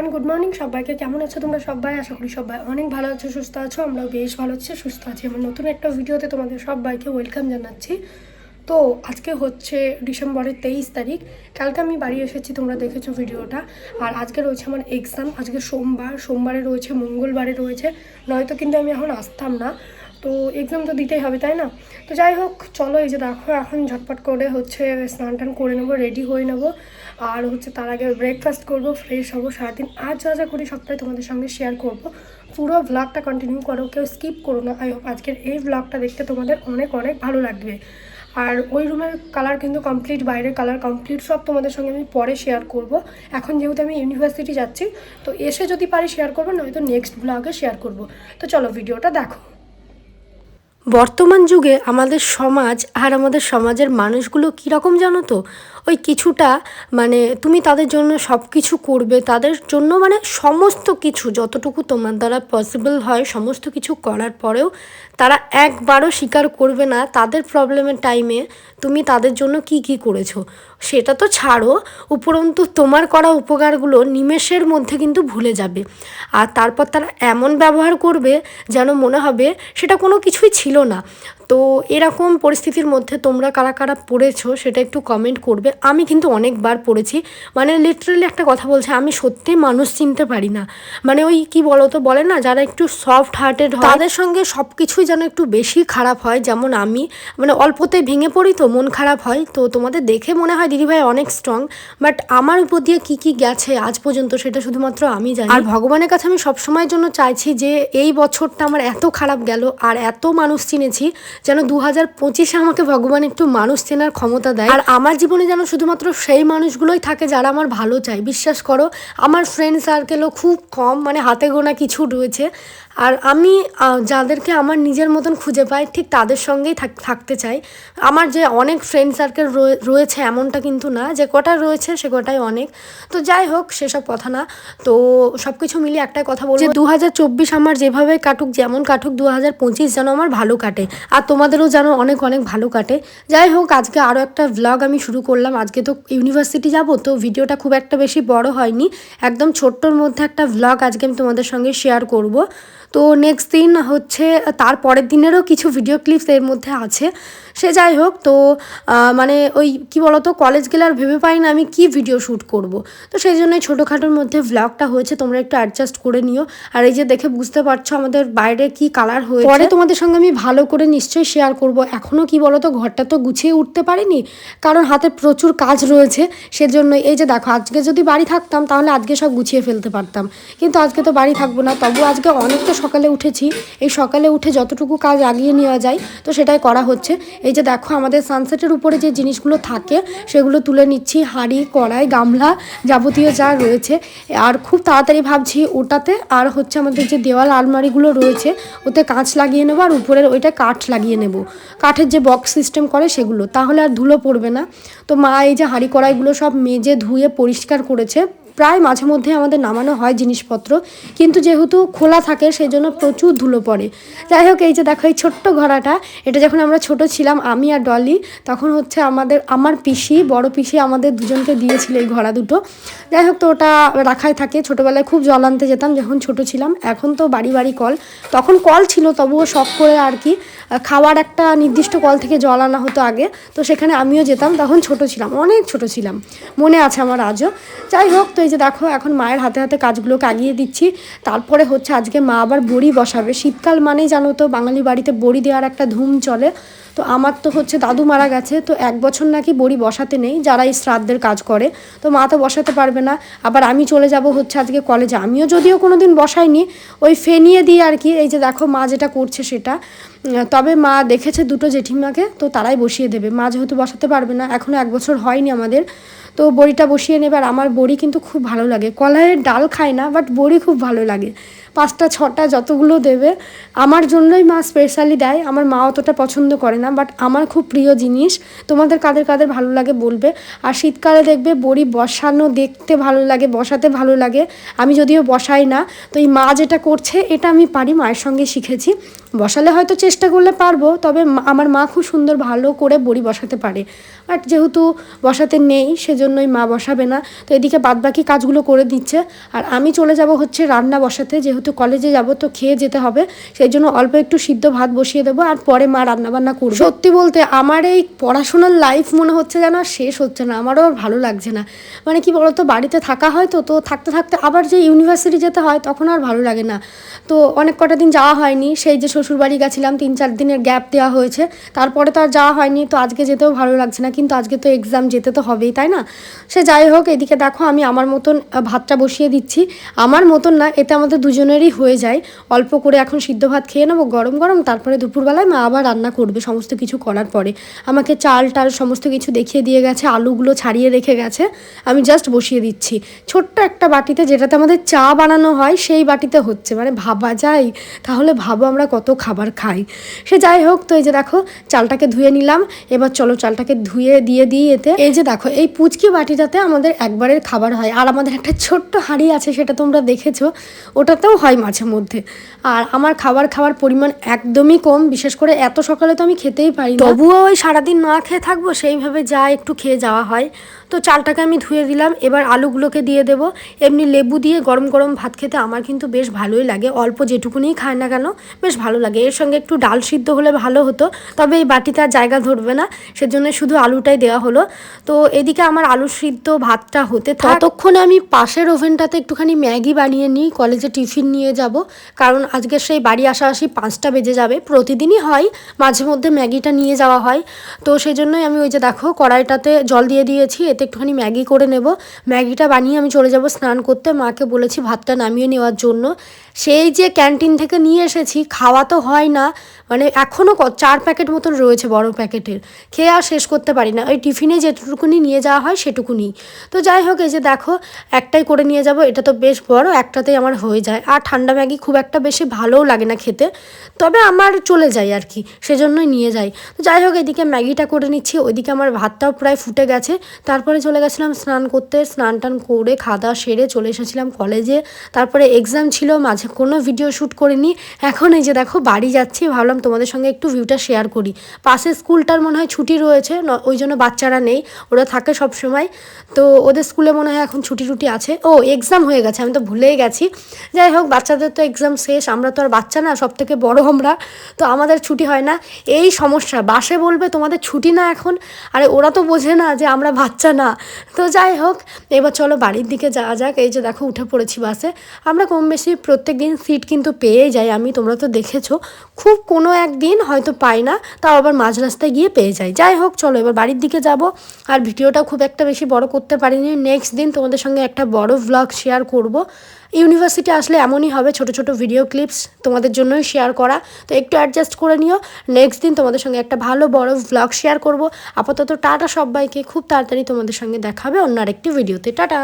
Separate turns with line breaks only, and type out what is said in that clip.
Everyone good morning সবাইকে কেমন আছো তোমরা সবাই? আশা করি সবাই অনেক ভালো আছো, সুস্থ আছো, আমরাও বেশ ভালো আছি, সুস্থ আছি। আমার নতুন একটা ভিডিওতে তোমাদের সবাইকে ওয়েলকাম জানাচ্ছি। তো আজকে হচ্ছে ডিসেম্বরের তেইশ তারিখ, কালকে আমি বাড়ি এসেছি, তোমরা দেখেছ ভিডিওটা। আর আজকে রয়েছে আমার এক্সাম আজকে সোমবার, সোমবারে রয়েছে, মঙ্গলবারে রয়েছে, নয়তো কিন্তু আমি এখন আসতাম না। তো এক্সাম তো দিতেই হবে, তাই না? তো যাই হোক, চলো এই যে দেখো, এখন ঝটপট করে হচ্ছে স্নান টান করে নেব রেডি হয়ে নেব। আর হচ্ছে তার আগে ব্রেকফাস্ট করব ফ্রেশ হব সারাদিন। আর যা যা করি সবটাই তোমাদের সঙ্গে শেয়ার করব। পুরো ব্লগটা কন্টিনিউ করো, কেউ স্কিপ করো না। আই হোপ আজকের এই ব্লগটা দেখতে তোমাদের অনেক অনেক ভালো লাগবে। আর ওই রুমের কালার কিন্তু কমপ্লিট বাইরের কালার কমপ্লিট সব তোমাদের সঙ্গে আমি পরে শেয়ার করব। এখন যেহেতু আমি ইউনিভার্সিটি যাচ্ছি, তো এসে যদি পারি শেয়ার করব, নয়তো নেক্সট ব্লগে শেয়ার করব। তো চলো ভিডিওটা দেখো। বর্তমান যুগে আমাদের সমাজ আর আমাদের সমাজের মানুষগুলো কীরকম জানো তো? ওই কিছুটা মানে তুমি তাদের জন্য সব কিছু করবে, তাদের জন্য মানে সমস্ত কিছু যতটুকু তোমার দ্বারা পসিবল হয়, সমস্ত কিছু করার পরেও তারা একবারও স্বীকার করবে না তাদের প্রবলেমের টাইমে তুমি তাদের জন্য কি কি করেছ। সেটা তো ছাড়ো, উপরন্তু তোমার করা উপকারগুলো নিমেষের মধ্যে কিন্তু ভুলে যাবে। আর তারপর তারা এমন ব্যবহার করবে যেন মনে হবে সেটা কোনো কিছুই ছিল না তো এরকম পরিস্থিতির মধ্যে তোমরা কারা কারা পড়েছো সেটা একটু কমেন্ট করবে। আমি কিন্তু অনেকবার পড়েছি। মানে লিটারেলি একটা কথা বলছে আমি সত্যি মানুষ চিনতে পারি না। মানে ওই কি বলো তো বলে না যারা একটু সফট হার্টেড হয় তাদের সঙ্গে সব কিছুই যেন একটু বেশি খারাপ হয় যেমন আমি। মানে অল্পতে ভেঙে পড়ি তো মন খারাপ হয়। তো তোমাদের দেখে মনে হয় দিদিভাই অনেক স্ট্রং বাট আমার উপর দিয়ে কি কি গেছে আজ পর্যন্ত সেটা শুধুমাত্র আমি জানি। আর ভগবানের কাছে আমি সবসময়ের জন্য চাইছি যে এই বছরটা আমার এত খারাপ গেল আর এত মানুষ চিনেছি যেন দু হাজার পঁচিশে আমাকে ভগবান একটু মানুষ চেনার ক্ষমতা দেয়। আর আমার জীবনে যেন শুধুমাত্র সেই মানুষগুলোই থাকে যারা আমার ভালো চায়। বিশ্বাস করো, আমার ফ্রেন্ড সার্কেলও খুব কম মানে হাতে গোনা কিছু রয়েছে। আর আমি যাদেরকে আমার নিজের মতন খুঁজে পাই, ঠিক তাদের সঙ্গেই থাক- থাকতে চাই। আমার যে অনেক ফ্রেন্ড সার্কেল রয়েছে এমনটা কিন্তু না, যে কটা রয়েছে সে কটাই অনেক। তো যাই হোক, সেসব কথা না। তো সব কিছু মিলিয়ে একটাই কথা বলব যে দু হাজার চব্বিশ আমার যেভাবে কাটুক, যেমন কাটুক দু হাজার পঁচিশ যেন আমার ভালো কাটে। আর তোমাদেরও যেন অনেক অনেক ভালো কাটে। যাই হোক, আজকে আরও একটা ভ্লগ আমি শুরু করলাম। আজকে তো ইউনিভার্সিটি যাব, তো ভিডিওটা খুব একটা বেশি বড় হয়নি। একদম ছোট্টর মধ্যে একটা ভ্লগ আজকে আমি তোমাদের সঙ্গে শেয়ার করব। তো নেক্সট দিন হচ্ছে, তার পরের দিনেরও কিছু ভিডিও ক্লিপস এর মধ্যে আছে। সে যাই হোক, তো মানে ওই কি বলতো কলেজ গেলে আর ভেবে পাই না আমি কি ভিডিও শ্যুট করব। তো সেই জন্যই ছোটোখাটোর মধ্যে ভ্লগটা হয়েছে, তোমরা একটু অ্যাডজাস্ট করে নিও। আর এই যে দেখে বুঝতে পারছ আমাদের বাইরে কি কালার হয়েছে। পরে তোমাদের সঙ্গে আমি ভালো করে নিশ্চয়ই শেয়ার করব। এখনও কি বলতো, ঘরটা তো গুছিয়ে উঠতে পারিনি, কারণ হাতে প্রচুর কাজ রয়েছে। সেজন্য এই যে দেখো, আজকে যদি বাড়ি থাকতাম, তাহলে আজকে সব গুছিয়ে ফেলতে পারতাম। কিন্তু আজকে তো বাড়ি থাকব না তবু আজকে অনেক তো সকালে উঠেছি। এই সকালে উঠে যতটুকু কাজ আগিয়ে নেওয়া যায়, তো সেটাই করা হচ্ছে। এই যে দেখো, আমাদের সানসেটের উপরে যে জিনিসগুলো থাকে, সেগুলো তুলে নিচ্ছি। হাঁড়ি, কড়াই, গামলা যাবতীয় যা রয়েছে। আর খুব তাড়াতাড়ি ভাবছি ওটাতে আর হচ্ছে আমাদের যে দেওয়াল আলমারিগুলো রয়েছে, ওতে কাঁচ লাগিয়ে নেব আর উপরের ওইটা কাঠ লাগিয়ে নেব। কাঠের যে বক্স সিস্টেম করে সেগুলো। তাহলে আর ধুলো পড়বে না। তো মা এই যে হাঁড়ি, কড়াইগুলো সব মেজে ধুয়ে পরিষ্কার করেছে। প্রায় মাঝে মধ্যে আমাদের নামানো হয় জিনিসপত্র, কিন্তু যেহেতু খোলা থাকে সেই জন্য প্রচুর ধুলো পড়ে। যাই হোক, এই যে দেখো, এই ছোট্ট ঘোড়াটা, এটা যখন আমরা ছোট ছিলাম, আমি আর ডলি, তখন হচ্ছে আমাদের, আমার পিসি, বড় পিসি আমাদের দুজনকে দিয়েছিল এই ঘোড়া দুটো। যাই হোক, তো ওটা রাখাই থাকে। ছোটোবেলায় খুব জল আনতে যেতাম, যখন ছোট ছিলাম। এখন তো বাড়ি বাড়ি কল। তখন কল ছিল, তবুও শখ করে আর কি খাওয়ার একটা নির্দিষ্ট কল থেকে জল আনা হতো আগে। তো সেখানে আমিও যেতাম, তখন ছোট ছিলাম, অনেক ছোট ছিলাম। মনে আছে আমার আজও। যাই হোক, তো এই যে দেখো, এখন মায়ের হাতে হাতে কাজগুলো কাগিয়ে দিচ্ছি। তারপরে হচ্ছে আজকে মা আবার বড়ি বসাবে। শীতকাল মানেই জানো তো বাঙালি বাড়িতে বড়ি দেওয়ার একটা ধুম চলে। তো আমার তো হচ্ছে দাদু মারা গেছে, তো এক বছর নাকি বড়ি বসাতে নেই, যারা এই শ্রাদ্ধের কাজ করে। তো মা তো বসাতে পারবে না। আবার আমি চলে যাব হচ্ছে আজকে কলেজে। আমিও যদিও কোনো দিন বসাইনি, ওই ফেনিয়ে দিয়ে আর কি, এই যে দেখো মা যেটা করছে সেটা। তবে মা দেখেছে দুটো জেঠিমাকে, তো তারাই বসিয়ে দেবে। মা যেহেতু বসাতে পারবে না এখনও এক বছর হয়নি আমাদের, তো বড়িটা বসিয়ে নেবে। আর আমার বড়ি কিন্তু খুব ভালো লাগে। কলাইয়ের ডাল খায় না বাট বড়ি খুব ভালো লাগে। পাঁচটা, ছটা যতগুলো দেবে, আমার জন্যই মা স্পেশালি দেয়। আমার মা অতটা পছন্দ করে না বাট আমার খুব প্রিয় জিনিস। তোমাদের কাদের কাদের ভালো লাগে বলবে। আর শীতকালে দেখবে বড়ি বসানো দেখতে ভালো লাগে, বসাতে ভালো লাগে। আমি যদিও বসাই না, তো এই মা যেটা করছে, এটা আমি পারি, মায়ের সঙ্গে শিখেছি। বসালে হয়তো চেষ্টা করলে পারব, তবে আমার মা খুব সুন্দর ভালো করে বড়ি বসাতে পারে। বাট যেহেতু বসাতে নেই, সেজন্যই মা বসাবে না। তো এদিকে বাদবাকি কাজগুলো করে দিচ্ছে। আর আমি চলে যাব হচ্ছে রান্না বসাতে, যেহেতু কলেজে যাব তো খেয়ে যেতে হবে, সেই জন্য অল্প একটু সিদ্ধ ভাত বসিয়ে দেবো আর পরে মা রান্না বান্না করবে। সত্যি বলতে আমার এই পড়াশোনার লাইফ মনে হচ্ছে যেন শেষ হচ্ছে না, আমারও আর ভালো লাগছে না। মানে কি বলতো, বাড়িতে থাকা হয় তো তো থাকতে থাকতে আবার যে ইউনিভার্সিটি যেতে হয় তখন আর ভালো লাগে না। তো অনেক কটা দিন যাওয়া হয়নি, সেই যে শ্বশুরবাড়ি গেছিলাম, তিন চার দিনের গ্যাপ দেওয়া হয়েছে, তারপরে তো আর যাওয়া হয়নি, তো আজকে যেতেও ভালো লাগছে না, কিন্তু আজকে তো এক্সাম যেতে তো হবেই, তাই না? সে যাই হোক, এদিকে দেখো আমি আমার মতন ভাতটা বসিয়ে দিচ্ছি। আমার মতন না, এতে আমাদের দুজনেরই হয়ে যায়। অল্প করে এখন সিদ্ধ ভাত খেয়ে নেব, গরম গরম, তারপরে দুপুরবেলায় মা আবার রান্না করবে সমস্ত কিছু করার পরে। আমাকে চাল টাল সমস্ত কিছু দেখিয়ে দিয়ে গেছে, আলুগুলো ছাড়িয়ে রেখে গেছে। আমি জাস্ট বসিয়ে দিচ্ছি। ছোট্ট একটা বাটিতে যেটাতে আমাদের চা বানানো হয়, সেই বাটিতে হচ্ছে। মানে ভাবা যায়। তাহলে ভাবো আমরা কত খাবার খাই। সে যাই হোক, তো এই যে দেখো, চালটাকে ধুয়ে নিলাম। এবার চলো চালটাকে ধুয়ে দিয়ে দিই এতে। এই যে দেখো, এই পুচকি বাটিটাতে আমাদের একবারের খাবার হয়। আর আমাদের একটা ছোট্ট হাঁড়ি আছে, সেটা তোমরা দেখেছ। ওটাতেও হয় মাঝে মধ্যে। আর আমার খাবার খাওয়ার পরিমাণ একদমই কম, বিশেষ করে এত সকালে তো আমি খেতেই পারি। তবুও ওই সারাদিন না খেয়ে থাকব, সেইভাবে যা একটু খেয়ে যাওয়া হয়। তো চালটাকে আমি ধুয়ে দিলাম, এবার আলুগুলোকে দিয়ে দেবো। এমনি লেবু দিয়ে গরম গরম ভাত খেতে আমার কিন্তু বেশ ভালোই লাগে। অল্প যেটুকুনি খায় না কেন, বেশ ভালো লাগে। এর সঙ্গে একটু ডাল সিদ্ধ হলে ভালো হতো, তবে এই বাটিতে আর জায়গা ধরবে না। সেজন্য শুধু আলুটাই দেওয়া হলো। তো এদিকে আমার আলু সিদ্ধ ভাতটা হতে ততক্ষণে আমি পাশের ওভেনটাতে একটুখানি ম্যাগি বানিয়ে নিই, কলেজে টিফিন নিয়ে যাব। কারণ আজকে সেই বাড়ি আসা আসি পাঁচটা বেজে যাবে। প্রতিদিনই হয়, মাঝে মধ্যে ম্যাগিটা নিয়ে যাওয়া হয়। তো সেই জন্যই আমি ওই যে দেখো, কড়াইটাতে জল দিয়ে দিয়েছি, এতে একটুখানি ম্যাগি করে নেব। ম্যাগিটা বানিয়ে আমি চলে যাব স্নান করতে। মাকে বলেছি ভাতটা নামিয়ে নেওয়ার জন্য। সেই যে ক্যান্টিন থেকে নিয়ে এসেছি, খাওয়া তো হয় না। মানে এখনও চার প্যাকেট মতন রয়েছে বড় প্যাকেটের। খেয়ে আর শেষ করতে পারি না। ওই টিফিনে যেটুকুনি নিয়ে যাওয়া হয় সেটুকুনি। তো যাই হোক, এই যে দেখো, একটাই করে নিয়ে যাব, এটা তো বেশ বড়, একটাতেই আমার হয়ে যায়। আর ঠান্ডা ম্যাগি খুব একটা বেশি ভালোও লাগে না খেতে। তবে আমার চলে যায় আর কি, সেজন্যই নিয়ে যাই। তো যাই হোক, এদিকে ম্যাগিটা করে নিচ্ছি, ওইদিকে আমার ভাতটাও প্রায় ফুটে গেছে। তারপরে চলে গেছিলাম স্নান করতে, স্নান টান করে খাওয়া সেরে চলে এসেছিলাম কলেজে। তারপরে এক্সাম ছিল, মাঝে কোনো ভিডিও শ্যুট করিনি। এখন এই যে দেখো, বাড়ি যাচ্ছি, ভাবলাম তোমাদের সঙ্গে একটু ভিউটা শেয়ার করি। পাশে স্কুলটার মনে হয় ছুটি রয়েছে ওই জন্য বাচ্চারা নেই, ওরা থাকে সব সময় তো ওদের স্কুলে মনে হয় এখন ছুটি টুটি আছে। ও এক্সাম হয়ে গেছে, আমি তো ভুলেই গেছি। যাই হোক, বাচ্চাদের তো এক্সাম শেষ, আমরা তো আর বাচ্চা না সব থেকে বড় আমরা। তো আমাদের ছুটি হয় না। এই সমস্যা, বাসে বলবে তোমাদের ছুটি না এখন, আরে ওরা তো বোঝে না যে আমরা বাচ্চা না। তো যাই হোক, এবার চলো বাড়ির দিকে যাওয়া যাক। এই যে দেখো, উঠে পড়েছি বাসে। আমরা কম বেশি প্রত্যেক দিন সিট কিন্তু পেয়ে যাই, আমি তোমরা তো দেখেছ। খুব কোনো একদিন হয়তো পাই না, তাও আবার মাঝ রাস্তায় গিয়ে পেয়ে যাই। যাই হোক, চলো এবার বাড়ির দিকে যাব। আর ভিডিওটা খুব একটা বেশি বড় করতে পারিনি। নেক্সট দিন তোমাদের সঙ্গে একটা বড় ভ্লগ শেয়ার করব। ইউনিভার্সিটি আসলে এমনই হবে, ছোট ছোট ভিডিও ক্লিপস তোমাদের জন্যই শেয়ার করা। তো একটু অ্যাডজাস্ট করে নিও। নেক্সট দিন তোমাদের সঙ্গে একটা ভালো বড় ভ্লগ শেয়ার করব। আপাতত টাটা সবাইকে। খুব তাড়াতাড়ি তোমাদের সঙ্গে দেখাবে অন্য আরেকটি ভিডিওতে টাটা!